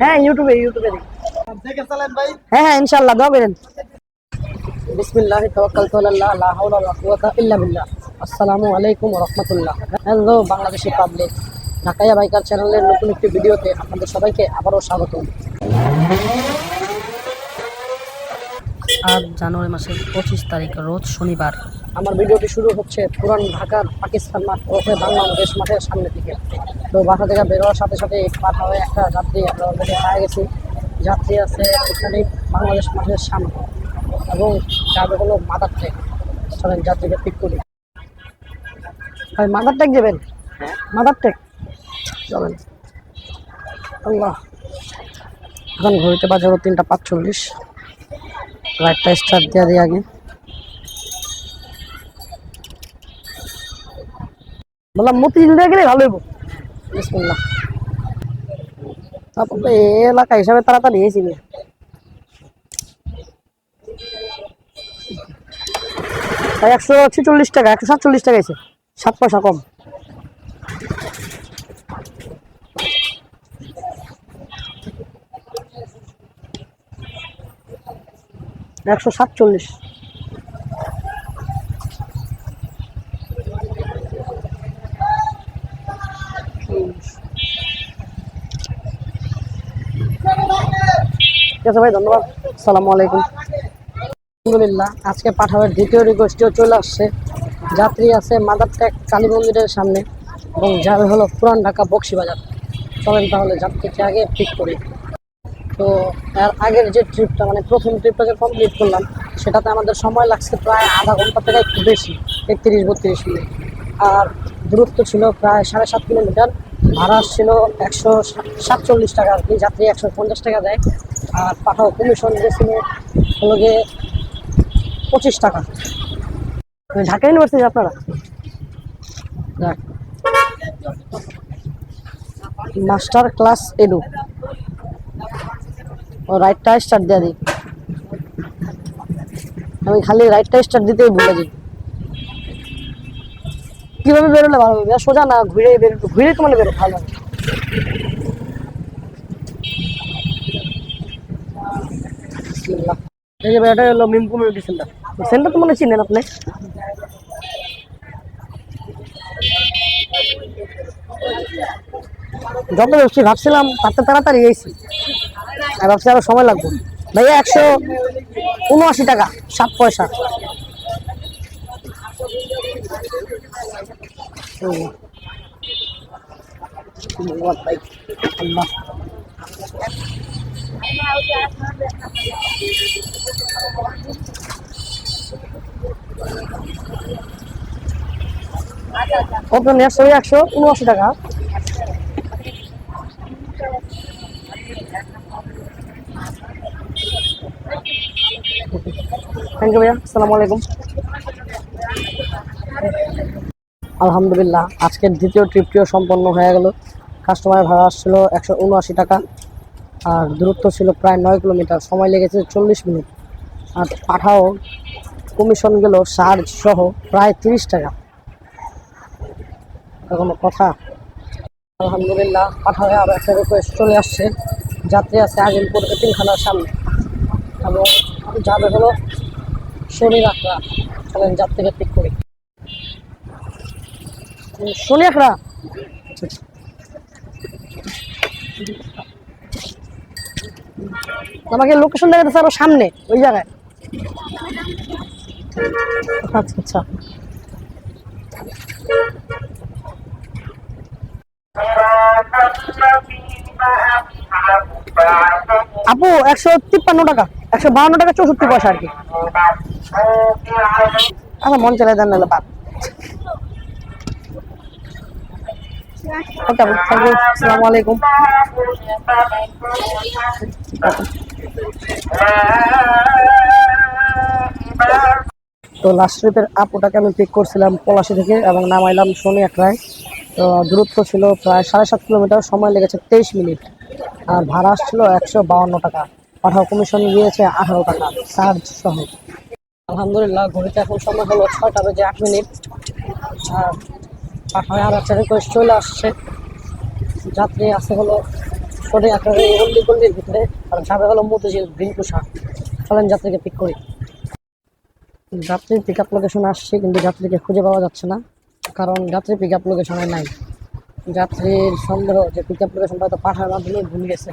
হ্যাঁ ইউটিউবে ইউটিউবে দেখি। হ্যাঁ হ্যাঁ ইনশাআল্লাহ দোয়া করেন। বিসমিল্লাহি তাওয়াক্কালতু আলাল্লাহ লা হাওলা ওয়ালা কুওয়াতা ইল্লা বিল্লাহ। আসসালামু আলাইকুম ওয়া রাহমাতুল্লাহ। Hello Bangladeshi public Dhakaiya biker চ্যানেলের নতুন একটি ভিডিওতে আপনাদের সবাইকে আবারও স্বাগত আজ জানুয়ারি মাসের পঁচিশ তারিখ রোজ শনিবার। আমার ভিডিওটি শুরু হচ্ছে পুরান ঢাকার পাকিস্তান মাঠ ওখানে বাংলাদেশ মাঠের সামনে থেকে তো বাসা থেকে বেরোয়ার সাথে সাথে পাঠা হয়ে একটা যাত্রী আমরা অলরেডি পায়ে গেছি। যাত্রী আছে এখানে বাংলাদেশ মাঠের সামনে। এবং যাবে হলো মাদার ট্যাগ। চলেন যাত্রীকে পিক করি। ভাই মাদার ট্যাগ দেবেন? মাদার ট্যাগ? চলেন। আল্লাহ। এখন ঘড়িতে বাজে হলো তিনটা পাঁচচল্লিশ। লাইটটা স্টার্ট দেওয়া দিয়ে আগে। বললাম, মতিঝিল দিয়ে গেলে ভালো হইব। তারপর তো এলাকা হিসাবে তাড়াতাড়ি এসেছি তাই একশো ছেচল্লিশ টাকা, একশো সাতচল্লিশ টাকা এসে, সাত পয়সা কম। একশো সাতচল্লিশ ঠিক আছে ভাই, ধন্যবাদ। আসসালামু আলাইকুম। আলহামদুলিল্লাহ, আজকে পাঠাবের দ্বিতীয় রিকোয়েস্টটিও চলে আসছে। যাত্রী আছে মাদার ট্যাক কালী মন্দিরের সামনে এবং যাবে হলো পুরান ঢাকা বক্সিবাজার চলেন তাহলে যাত্রীকে আগে পিক করি। তো এর আগের যে ট্রিপটা মানে প্রথম ট্রিপটা যে কমপ্লিট করলাম, সেটাতে আমাদের সময় লাগছে প্রায় আধা ঘণ্টা থেকে একটু বেশি, একত্রিশ বত্রিশ মিনিট। আর দূরত্ব ছিল প্রায় সাড়ে সাত কিলোমিটার। ভাড়া ছিল একশো সাতচল্লিশ টাকা আর কি যাত্রী একশো পঞ্চাশ টাকা দেয়। আর পাঠাও কমিশন দিয়েছিল হলো গিয়ে পঁচিশ টাকা। ঢাকা ইউনিভার্সিটি আপনারা। মাস্টার ক্লাস এডু ও রাইটটা স্টার্ট দিয়ে দিই। আমি খালি রাইটটা স্টার্ট দিতেই ভুলে যাই। কীভাবে বেরোলে ভালো হবে? সোজা না ঘুরে বেরো ঘুরে তো মানে বেরো ভালো হবে। এই যে এটা হলো মিম কমিউনিটি সেন্টার। সেন্টার তো মনে চিনেন আপনি? যত বেশি ভাবছিলাম তাতে তাড়াতাড়ি এসেছি আর ভাবছি আরও সময় লাগবে। ভাইয়া একশো উনআশি টাকা, সাত পয়সা। হুম। ধন্যবাদ ভাই। আল্লাহ। কত নিয়ে আসছো ওই একশো উনআশি টাকা থ্যাংক ইউ ভাইয়া আসসালামু আলাইকুম আলহামদুলিল্লাহ, আজকের দ্বিতীয় ট্রিপটিও সম্পন্ন হয়ে গেল। কাস্টমারের ভাড়া আসছিল একশো উনআশি টাকা, আর দূরত্ব ছিল প্রায় নয় কিলোমিটার, সময় লেগেছে চল্লিশ মিনিট। আর পাঠাও কমিশন গেল চার্জ সহ প্রায় তিরিশ টাকা। কোনো কথা। আলহামদুলিল্লাহ পাঠাও আবার একটা রিকোয়েস্ট চলে আসছে। যাত্রী আছে আজিমপুর এতিমখানার সামনে। এবং যাবে হলো শনি চলেন যাত্রীকে পিক করি। শনি রাখরা আমাকে লোকেশন দেখা যাচ্ছে আরও সামনে, ওই জায়গায়। আচ্ছা আচ্ছা। আপু, একশো তিপ্পান্ন টাকা, একশো বাহান্ন টাকা চৌষট্টি পয়সা আর কি। আচ্ছা মন চালাই দেন নাহলে বাদ। তো লাস্ট ট্রিপের আপুটাকে আমি পিক করছিলাম পলাশি থেকে এবং নামাইলাম শনি একরায় তো দূরত্ব ছিল প্রায় সাড়ে সাত কিলোমিটার, সময় লেগেছে তেইশ মিনিট। আর ভাড়া আসছিল একশো বাউন্ন টাকা। পাঠাও কমিশন গিয়েছে আঠারো টাকা চার্জ সহ। আলহামদুলিল্লাহ, ঘড়িতে এখন সময় হলো ছয়টা বেজে আট মিনিট। আর পাঠায় আর একটা রিকোয়েস্ট চলে আসছে। যাত্রী আছে হলো সরে একেবারে গল্লি গল্লির ভিতরে, আর যাবে হলো মতিঝিল ভিনকুষা চলেন যাত্রীকে পিক করি। যাত্রী পিক আপ লোকেশনে আসছে, কিন্তু যাত্রীকে খুঁজে পাওয়া যাচ্ছে না, কারণ যাত্রী পিক আপ লোকেশনে নাই। যাত্রীর সন্দেহ যে পিক আপ লোকেশনটা হয়তো পাঠার মাধ্যমে ভুলে গেছে।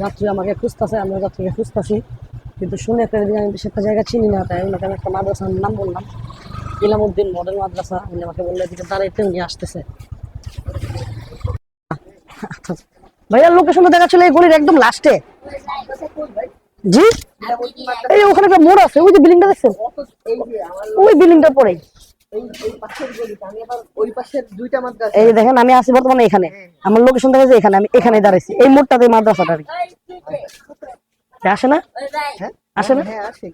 যাত্রী আমাকে খুঁজতেছে, আমিও যাত্রীকে খুঁজতেছি। কিন্তু শুনে একটা দিন আমি বেশি একটা জায়গা চিনি না, তাই ওনাকে আমি একটা মাদ্রাসার নাম বললাম। ইলামুদ্দিন মডেল মাদ্রাসা, উনি আমাকে বললে, এদিকে দাঁড়াইতে উনি আসতেছে। ভাইয়ার লোকেশনটা দেখা ছিল এই গলির একদম লাস্টে জি? এই ওখানে একটা মোড় আছে, ওই যে বিল্ডিংটা দেখছেন? ওই বিল্ডিংটার পরেই। এই দেখেন, আমি আছি বর্তমানে এখানে। আমার লোকেশন দেখা যায় এখানে, আমি এখানে দাঁড়াইছি। এই মোড়টাতে মাদ্রাসাটা। আসে না? আসে না? হ্যাঁ আসে।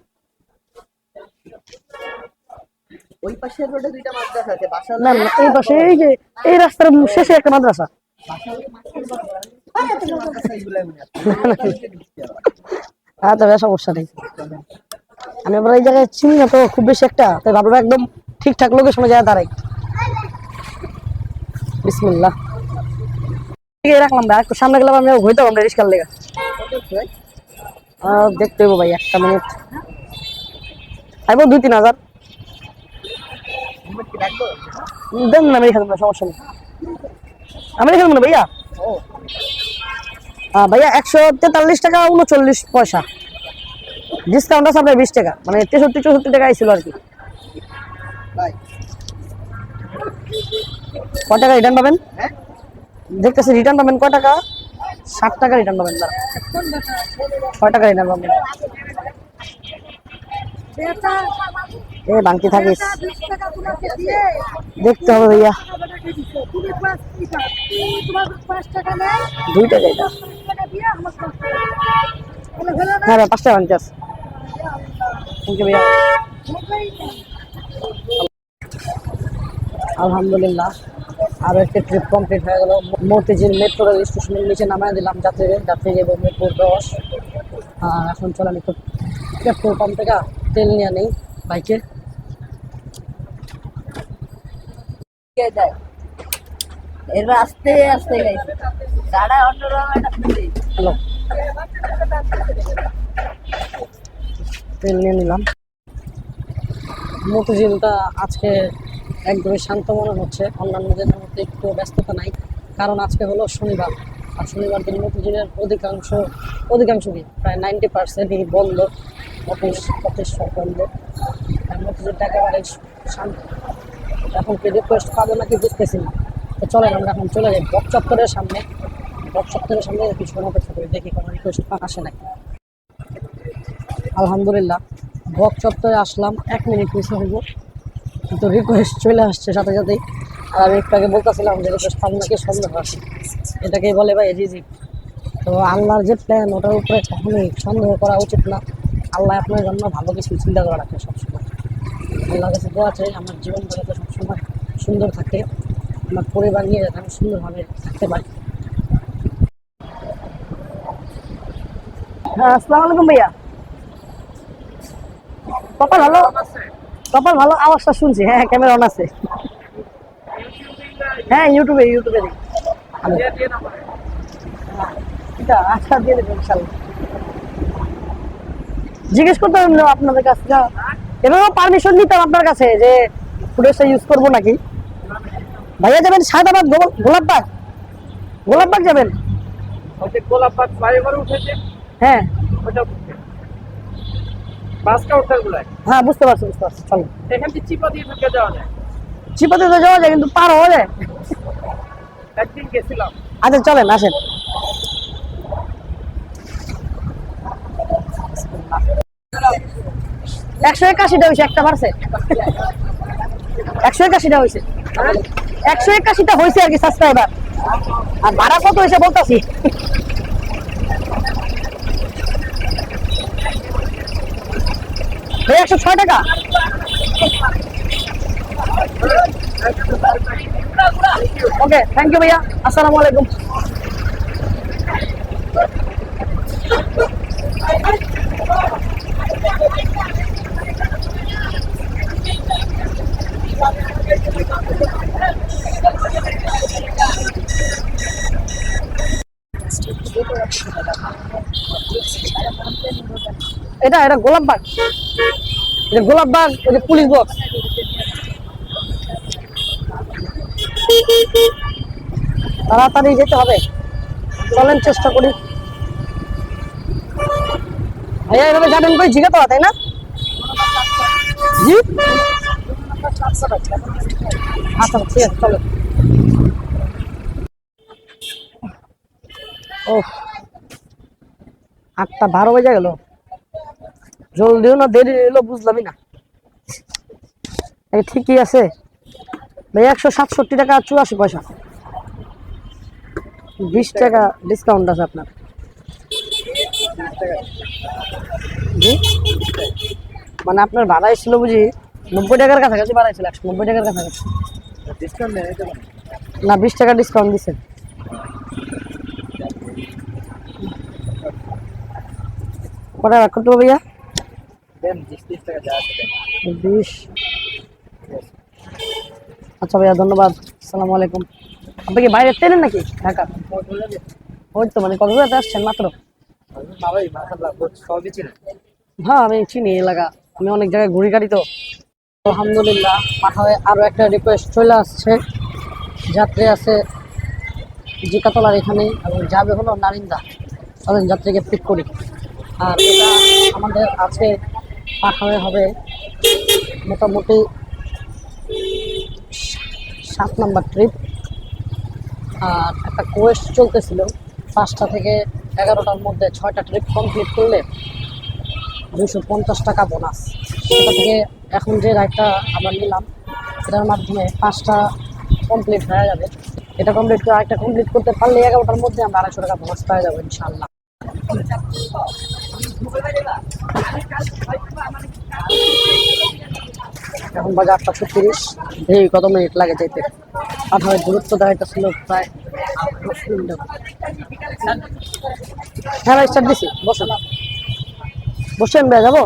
ওই পাশের রোডে দুইটা মাদ্রাসা আছে বাসা না না এই পাশে এই যে এই রাস্তার শেষে একটা মাদ্রাসা। আচ্ছা সমস্যা নেই। আমি আবার এই জায়গায় চিনি না তো খুব বেশি একটা। তাই ভাবলাম একদম ঠিকঠাক লোকেশনে যায় দাঁড়াই। বিসমিল্লাহ। ঠিক আছে, রাখলাম ভাই একটু সামনে গেলাম আমি হইতে আমরা রিস্কার লেগে। দেখতে হইব ভাই একটা মিনিট আইব দুই তিন হাজার। দেন না আমি এখানে সমস্যা নেই। আমি এখানে মনে ভাইয়া? আহ, ভাইয়া একশো তেতাল্লিশ টাকা উনচল্লিশ পয়সা। ডিসকাউন্ট আছে আপনার বিশ টাকা। মানে তেষট্টি চৌষট্টি টাকা আইছিল আর কি। ক টাকা রিটার্ন পাবেন? হ্যাঁ? দেখতেছি রিটার্ন পাবেন ক টাকা? ষাট টাকা রিটার্ন পাবেন দাঁড়া কয় টাকা রিটার্ন পাবেন। এ বাংকি থাকিস। দেখতে হবে ভাইয়া। দুই টাকা এটা হ্যাঁ ভাই পাঁচ টাকা বাংকি আছে ইউ ভাইয়া। আলহামদুলিল্লাহ। আরও একটা ট্রিপ কমপ্লিট হয়ে গেল। মতিঝিল মেট্রো রেল স্টেশনের নিচে নামায় দিলাম যাত্রীদের। যাত্রী যাব মেট্রো দশ। আর এখন চলেন একটু পেট্রোল পাম্প থেকে তেল নিয়ে নেই বাইকে এবার আস্তে আস্তে অন্যরকম একটা হ্যালো। তেল নিয়ে নিলাম। মতিঝিলটা আজকে একদমই শান্ত মনে হচ্ছে। অন্যান্য দিনের মধ্যে একটু ব্যস্ততা নাই। কারণ আজকে হলো শনিবার। আর শনিবার দিন মতিঝিলের অধিকাংশ অধিকাংশ কি প্রায় নাইনটি পার্সেন্টই বন্ধ। অফিস অফিস সব বন্ধ। আর মতিঝিলটা একেবারে শান্ত। এখন কি রিকোয়েস্ট পাবো নাকি বুঝতেছি না। তো চলেন আমরা এখন চলে যাই বক চত্বরের সামনে। বক চত্বরের সামনে কিছুক্ষণ অপেক্ষা করি, দেখি কোনো রিকোয়েস্ট আসে নাকি। আলহামদুলিল্লাহ, বক চত্বরে আসলাম। এক মিনিট মিশে হইব কিন্তু রিকোয়েস্ট চলে আসছে সাথে সাথেই। আর আমি একটু আগে বলতেছিলাম যে নাকি সন্দেহ আছে এটাকেই বলে ভাই জি জি তো আল্লাহর যে প্ল্যান ওটার উপরে কখনোই সন্দেহ করা উচিত না। আল্লাহ আপনার জন্য ভালো কিছু চিন্তা করে রাখে সবসময়। আল্লাহর কাছে দোয়া চাই, আমার জীবন যাতে সবসময় সুন্দর থাকে, আমার পরিবার নিয়ে যাতে আমি সুন্দরভাবে থাকতে পারি। হ্যাঁ আসসালামু আলাইকুম ভাইয়া। কপাল ভালো? কপাল ভালো আওয়াজটা শুনছি। হ্যাঁ ক্যামেরা অন আছে। হ্যাঁ ইউটিউবে ইউটিউবে দেখি। ভালো। এটা আচ্ছা দিয়ে দেবেন ইনশাল্লাহ। জিজ্ঞেস করতে হবে না আপনাদের কাছে এভাবে পারমিশন নিতাম আপনার কাছে যে ফুটেজটা ইউজ করব নাকি? ভাইয়া যাবেন সায়দাবাদ গোল- গোলাপবাগ গোলাপবাগ যাবেন? গোলাপাত ফ্লাইওভার উঠেছে। হ্যাঁ। ওটা বাস হ্যাঁ বুঝতে পারছি বুঝতে পারছি চলো। এখান থেকে চিপা দিয়ে ঢুকে যাওয়া যায়? চিপাতে তো যাওয়া যায় কিন্তু পার হওয়া যায়। একদিন গেছিলাম। আচ্ছা চলেন আসেন। একশো একাশিটা হয়েছে একটা পারছে একশো একাশিটা হয়েছে। একশো একাশিটা হয়েছে আর কি সাবস্ক্রাইবার আর ভাড়া কত হয়েছে বলতাছি? একশো ছয় টাকা। ওকে থ্যাংক ইউ ভাইয়া। আসসালামু আলাইকুম। এটা এটা গোলাপবাগ এটা গোলাপবাগ ওই যে পুলিশ বক্স তাড়াতাড়ি যেতে হবে। চলেন, চেষ্টা করি। ভাইয়া, এভাবে যাবেন কই? জিজ্ঞাসা তাই না? জি? আচ্ছা ঠিক আছে, চলো। ও আটটা বারো বেজে গেল। জলদিও না দেরি এলো বুঝলামই না। এই ঠিকই আছে। ভাই একশো সাতষট্টি টাকা চুরাশি পয়সা। বিশ টাকা ডিসকাউন্ট আছে আপনার। মানে আপনার ভাড়াই ছিল বুঝি নব্বই টাকার কাছাকাছি ভাড়াই ছিল একশো নব্বই টাকার কাছাকাছি। ডিসকাউন্ট না বিশ টাকা ডিসকাউন্ট দিচ্ছেন কটা রাখ করতে ভাইয়া। বিশ। আচ্ছা ভাইয়া ধন্যবাদ। আসসালামু আলাইকুম। আপনি কি বাইরে তেলেন নাকি? ঢাকা? ওই তো মানে কক্সবাজার আসছেন মাত্র? হ্যাঁ আমি চিনি এলাকা। আমি অনেক জায়গায় ঘুরি গাড়ি তো। আলহামদুলিল্লাহ পাঠায় আরও একটা রিকোয়েস্ট চলে আসছে। যাত্রী আছে জিকাতলার এখানে এবং যাবে হলো নারিন্দা। তাদের যাত্রীকে পিক করি। আর এটা আমাদের আছে পাঠাবে হবে। মোটামুটি সাত নাম্বার ট্রিপ আর একটা কোয়েস্ট চলতেছিল। পাঁচটা থেকে এগারোটার মধ্যে ছয়টা ট্রিপ কমপ্লিট করলে দুশো পঞ্চাশ টাকা বোনাস সেটা থেকে এখন যে রাইডটা আমরা নিলাম এটার মাধ্যমে পাঁচটা কমপ্লিট হয়ে যাবে। এটা কমপ্লিট করে আরেকটা কমপ্লিট করতে পারলে এগারোটার মধ্যে আমরা আড়াইশো টাকা বোনাস পাওয়া যাব ইনশাল্লাহ এখন বাজে আটটা ছত্রিশ। দেখি কত মিনিট লাগে যেতে পাঠানোর দূরত্ব দেখাইতেছিল প্রায় হ্যাঁ ভাই স্টার্ট দিছি। বসেন বসেন ভাই যাব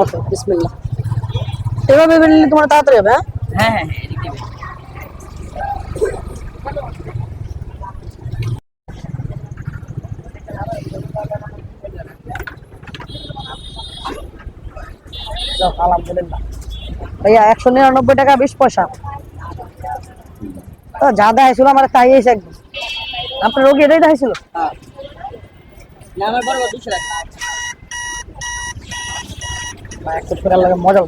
ওকে, বিসমিল্লাহ। এভাবে বেরোলে তোমার তাড়াতাড়ি হবে হ্যাঁ? হ্যাঁ হ্যাঁ আলহামদুলিল্লাহ। ভাইয়া একশো নিরানব্বই টাকা বিশ পয়সা। তো যা দেখাইছিল আমার তাই এসে একদম। আপনার রোগী এটাই দেখাইছিল? না আমার বড় দুশো টাকা একটু ফেরার লাগে মজা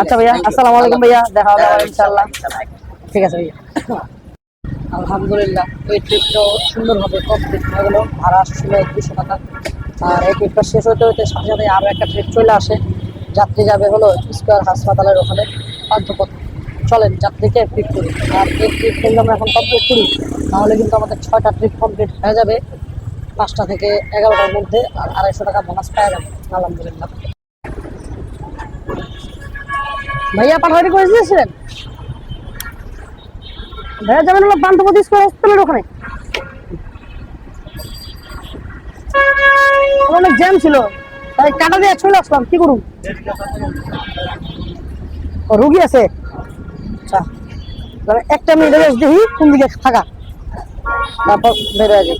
আচ্ছা ভাইয়া আসসালামু আলাইকুম ভাইয়া দেখা হবে ইনশাল্লাহ ঠিক আছে ভাইয়া। আলহামদুলিল্লাহ এই ট্রিপটাও সুন্দরভাবে কমপ্লিট হয়ে গেল। ভাড়া আসছিল দুশো টাকা। আর এই ট্রিপটা শেষ হতে হতে সাথে সাথে আরও একটা ট্রিপ চলে আসে। যাত্রী যাবে হলো স্কোয়ার হাসপাতালের ওখানে পান্থপথ চলেন যাত্রীকে পিক করি। আর এই ট্রিপ কিন্তু আমরা এখন কমপ্লিট করি তাহলে কিন্তু আমাদের ছয়টা ট্রিপ কমপ্লিট হয়ে যাবে। পাঁচটা থেকে এগারোটার মধ্যে আর আড়াইশো টাকা বোনাস পাওয়া যাবে। আলহামদুলিল্লাহ। ভাইয়া পাঠাপাঠি করে দিয়েছিলেন? ভাইয়া, যাবেন হলো পান্থপতি স্কোয়ার হসপিটালের ওখানে। অনেক জ্যাম ছিল। তাই কাটা দিয়ে চলে আসলাম, কি করুন রুগী আছে? আচ্ছা। তাহলে একটা মিনিট রেস্ট দেখি, কোন দিকে থাকা। তারপর বেরো যাই।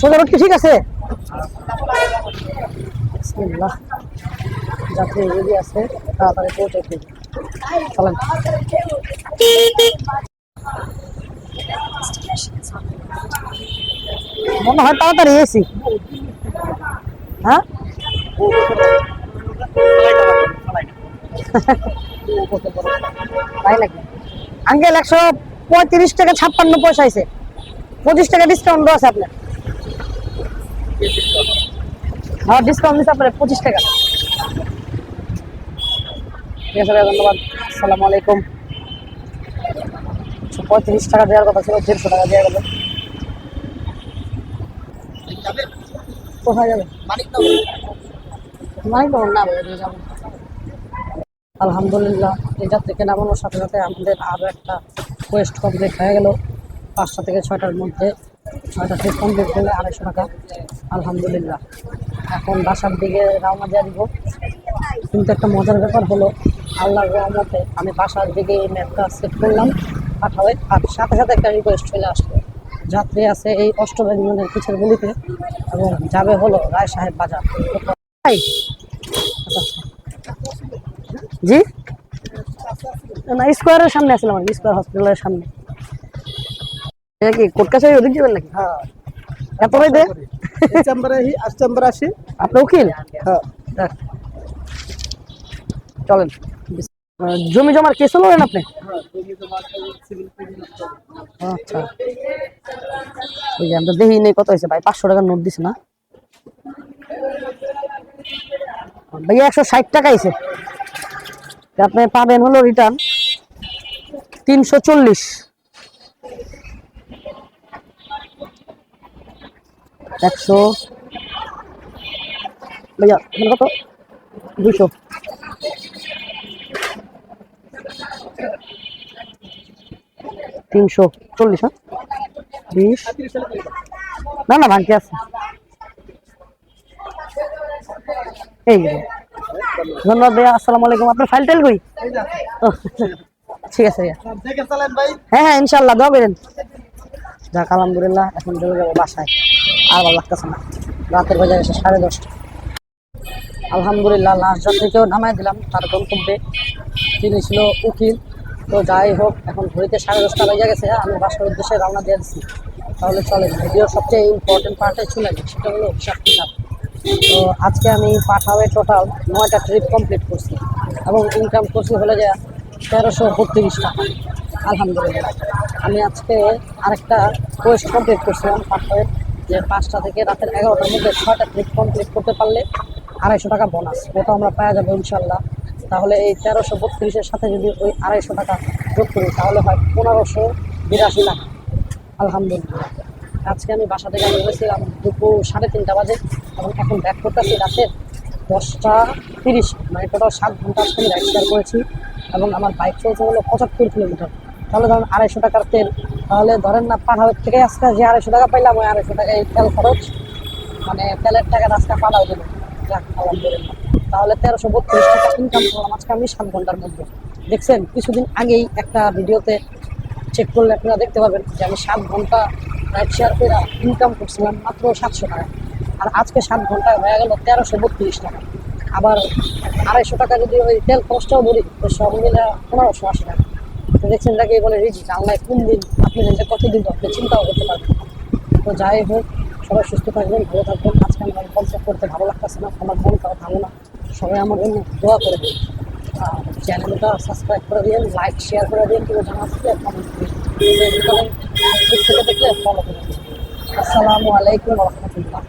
সোজা রোড কি ঠিক আছে? যাত্রী রেডি আছে, তাড়াতাড়ি পৌঁছে চলেন। মনে হয় তাড়াতাড়ি এসি। হ্যাঁ? তাই নাকি? আঙ্কেল একশো পঁয়ত্রিশ টাকা ছাপ্পান্ন পয়সা আছে পঁচিশ টাকা ডিসকাউন্ট আছে আপনার। হ্যাঁ ডিসকাউন্ট দিচ্ছে আপনার পঁচিশ টাকা। ঠিক আছে ধন্যবাদ। আসসালামু আলাইকুম। পঁয়ত্রিশ টাকা দেওয়ার কথা ছিল দেড়শো টাকা দেওয়া গেল। কোথায় যাবে আলহামদুলিল্লাহ এই যাত্রীকে নামানোর সাথে সাথে আমাদের আরও একটা কোয়েস্ট কমপ্লিট হয়ে গেল। পাঁচটা থেকে ছয়টার মধ্যে, ছয়টা ট্রিপ কমপ্লিট করলে আড়াইশো টাকা। আলহামদুলিল্লাহ। এখন বাসার দিকে রওনা দিয়ে দিব। কিন্তু একটা মজার ব্যাপার হলো, আল্লাহর রহমতে আমি বাসার দিকে এই ম্যাপটা সেট করলাম। পাঠাবে আর সাথে সাথে একটা রিকোয়েস্ট চলে আসবে যাত্রী আছে এই অষ্টমের ইউনিয়নের পিছের গুলিতে এবং যাবে হলো রায় সাহেব বাজার। জি? না স্কোয়ারের সামনে আসলাম আর স্কোয়ার হসপিটালের সামনে। কি কোর্ট কাছে ওদিক যাবেন নাকি? হ্যাঁ। এত এই চেম্বারে চেম্বার আসি। আপনি উকিল? হ্যাঁ। চলেন। জমি জমার কেস হলেন আপনি? আচ্ছা। ওই আমরা দেখি নেই কত হয়েছে ভাই পাঁচশো টাকার নোট দিছে না? ভাইয়া একশো ষাট টাকা আইছে আপনি পাবেন হলো রিটার্ন তিনশো চল্লিশ। একশো ভাইয়া কত? দুশো তিনশো চল্লিশ হ্যাঁ? বিশ। না না ভাঙতি আছে। এই ধন্যবাদ ভাইয়া, আসসালামু আলাইকুম। আপনার ফাইল টাইল কই? ঠিক আছে হ্যাঁ হ্যাঁ ইনশাল্লাহ দোয়া করেন। যাক, আলহামদুলিল্লাহ, এখন চলে যাব বাসায়। আর ভালো লাগতেছে না। রাতের বাজার এসে সাড়ে দশটা। আলহামদুলিল্লাহ লাস্ট যাত্রীকেও নামাই দিলাম। তার গন্তব্যে তিনি ছিল উকিল। তো যাই হোক, এখন ঘড়িতে সাড়ে দশটা বেজে গেছে, আমি বাসার উদ্দেশ্যে রওনা দিয়ে দিচ্ছি। তাহলে চলে ভিডিওর সবচেয়ে ইম্পর্টেন্ট পার্টে চলে সেটা হলো হিসাব কিতাব। তো আজকে আমি পাঠাওয়ে টোটাল নয়টা ট্রিপ কমপ্লিট করছি এবং ইনকাম করছি হলে যে তেরোশো বত্রিশ টাকা। আলহামদুলিল্লাহ। আমি আজকে আরেকটা কোয়েস্ট কমপ্লিট করছিলাম পাঠাওয়ে যে পাঁচটা থেকে রাতের এগারোটার মধ্যে ছয়টা ট্রিপ কমপ্লিট করতে পারলে আড়াইশো টাকা বোনাস ওটা আমরা পাওয়া যাব ইনশাল্লাহ। তাহলে এই তেরোশো বত্রিশের সাথে যদি ওই আড়াইশো টাকা যোগ করি, তাহলে হয় পনেরোশো বিরাশি টাকা। আলহামদুলিল্লাহ। আজকে আমি বাসা থেকে আমি বলেছিলাম দুপুর সাড়ে তিনটা বাজে, এবং এখন ব্যাক করতেছি রাতের দশটা তিরিশ মানে টোটাল সাত ঘণ্টা আজকে আমি রাইড শেয়ার করেছি, এবং আমার বাইক চলছে হলো পঁচাত্তর কিলোমিটার। তাহলে ধরেন আড়াইশো টাকার তেল, তাহলে ধরেন না পাঠাওয়ের থেকে আজকে যে আড়াইশো টাকা পাইলাম, ওই আড়াইশো টাকায় তেল খরচ মানে তেলের টাকা রাস্তা পাঠাও দেবো যাক, আলহামদুলিল্লাহ। তাহলে তেরোশো বত্রিশ টাকা ইনকাম করলাম। আজকে আমি সাত ঘণ্টার মধ্যে। দেখছেন, কিছুদিন আগেই একটা ভিডিওতে চেক করলে আপনারা দেখতে পাবেন যে আমি সাত ঘণ্টা রাইড শেয়ার করে ইনকাম করছিলাম মাত্র সাতশো টাকা। আর আজকে সাত ঘন্টায় হয়ে গেল তেরোশো বত্রিশ টাকা। আবার আড়াইশো টাকা যদি ওই তেল খরচটাও বলি, তো সব মিলে পনেরোশো আশি টাকা। তো দেখছেন তাকে বলে রিজিক। আল্লাহ কোন দিন আপনি যে কতদিন আপনি চিন্তাও করতে পারবেন তো যাই হোক, সবাই সুস্থ থাকবেন, ভালো থাকবেন। আজকে আমার কনসেপ্ট করতে ভালো লাগতেছে না, আমার মন খারাপ ভালো না। সবাই আমার জন্য দোয়া করে দিন। চ্যানেলটা সাবস্ক্রাইব করে দিন লাইক শেয়ার করে দিন কেউ জানাচ্ছে কমেন্ট করে দিন। আসসালামু আলাইকুম রহমতুল্লাহ।